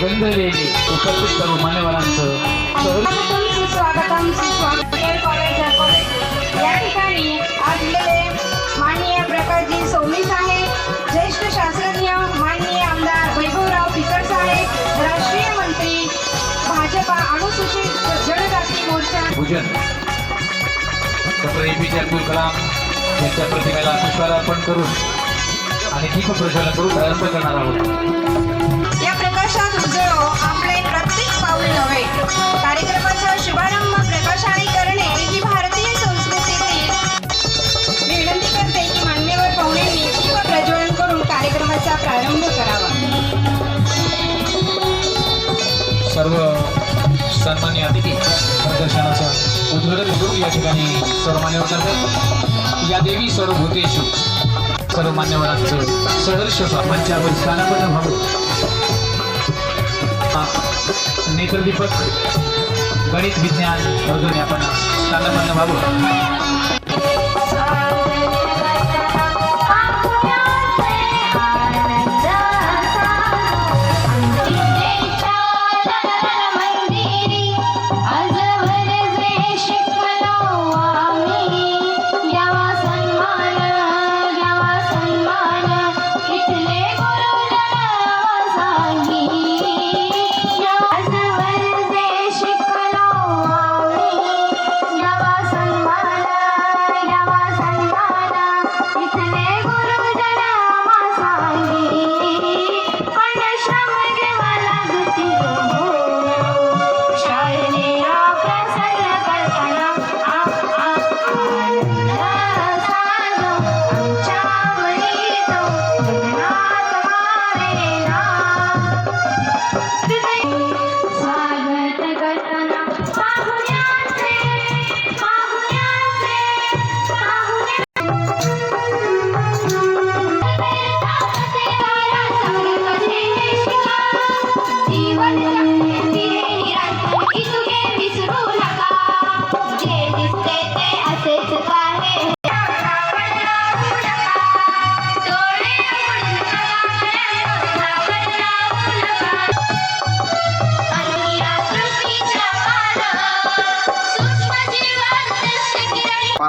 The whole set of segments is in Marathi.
गंधर्वेने उपस्थित करू मान्यवरांचं या ठिकाणी माननीय प्रकाशजी सोमी साहेब ज्येष्ठ शास्त्रज्ञ माननीय आमदार वैभवराव पिचड साहेब राष्ट्रीय मंत्री भाजपा अनुसूचित जनजाती मोर्चा पूजन डॉक्टर ए पी जे अब्दुल कलाम यांच्या प्रतिमेला पुष्पार्पण करून आणि दीप प्रज्वलन करून प्रारंभ करणार आहोत. सन्मान्य अतिथी प्रदर्शनाचं उद्घाटन करून या ठिकाणी सर्व मान्यवर करतात या देवी सर्व भूतेषु सर्व मान्यवरांचं सहर्ष मंचावर स्थानापन्न व्हावं. हा, नेत्रदीपक गणित विज्ञान वर्गने आपण स्थानापन्न व्हावं.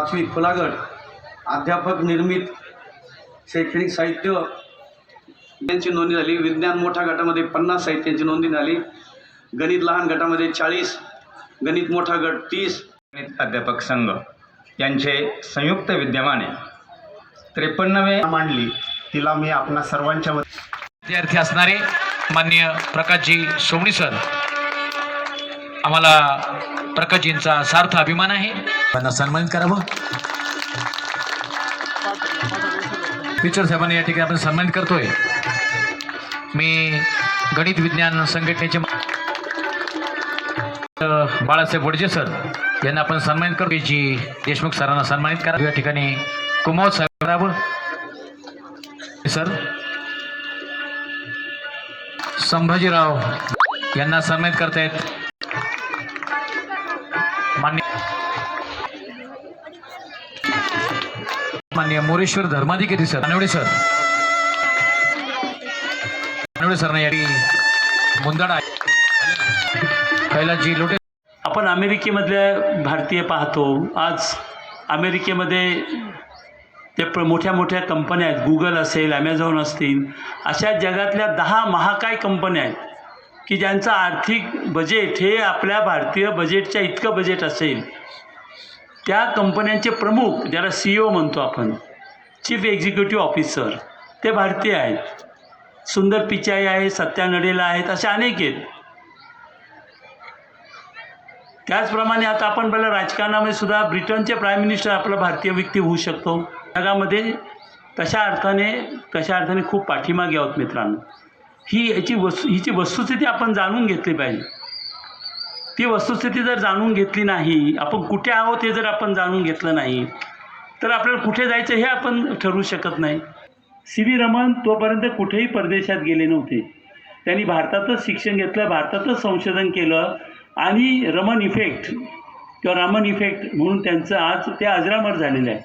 पाचवी खुलागड अध्यापक निर्मित शैक्षणिक साहित्य. यांची नोंदणी झाली. विज्ञान मोठ्या गटामध्ये पन्नास साहित्यांची नोंदणी झाली. गणित लहान गटामध्ये चाळीस गणित मोठा गट तीस. गणित अध्यापक संघ यांचे संयुक्त विद्यमाने त्रेपन्नवे मांडली. तिला मी आपणा सर्वांच्या विद्यार्थी असणारे मान्य प्रकाशजी सोमणी सर आम्हाला प्रकाशजींचा सार्थ अभिमान आहे. त्यांना सन्मानित करावं पिक्चर साहेबांना या ठिकाणी आपण सन्मानित करतोय. मी गणित विज्ञान संघटनेचे बाळासाहेब वडजे सर यांना आपण सन्मानित करतो जी देशमुख सरांना सन्मानित करा. या ठिकाणी कुमार साहेब करावं सर. संभाजीराव यांना सन्मानित करतायत. मान्य Moreshwar Dharmadhikari sir? Anwade sir. Anwade sir नाही मुंदडा. कैलासजी लोटे आपण अमेरिकेमधल्या भारतीय पाहतो. आज अमेरिकेमध्ये ते प्र मोठ्या मोठ्या कंपन्या आहेत. गुगल असेल ॲमेझॉन असतील. अशा जगातल्या दहा महाकाय कंपन्या आहेत की ज्यांचं आर्थिक बजेट हे आपल्या भारतीय बजेटच्या इतकं बजेट असेल. त्या कंपन्यांचे प्रमुख ज्याला सी ओ म्हणतो आपण चीफ एक्झिक्युटिव्ह ऑफिसर ते भारतीय आहेत. सुंदर पिचाई आहे सत्या नडेला आहेत असे अनेक आहेत. त्याचप्रमाणे आता आपण पहिलं राजकारणामध्ये सुद्धा ब्रिटनचे प्राईम मिनिस्टर आपला भारतीय व्यक्ती होऊ शकतो. जगामध्ये तशा अर्थाने तशा अर्थाने खूप पाठीमागे आहोत मित्रांनो. ही याची वस्तू हिची वस्तुस्थिती आपण जाणून घेतली पाहिजे. ती वस्तुस्थिती जर जाणून घेतली नाही आपण कुठे आहोत हे जर आपण जाणून घेतलं नाही तर आपल्याला कुठे जायचं हे आपण ठरवू शकत नाही. सी व्ही रमन तोपर्यंत कुठेही परदेशात गेले नव्हते. त्यांनी भारतातच शिक्षण घेतलं भारतातच संशोधन केलं आणि रमन इफेक्ट किंवा रामन इफेक्ट म्हणून त्यांचं आज ते अजरामर झालेलं आहे.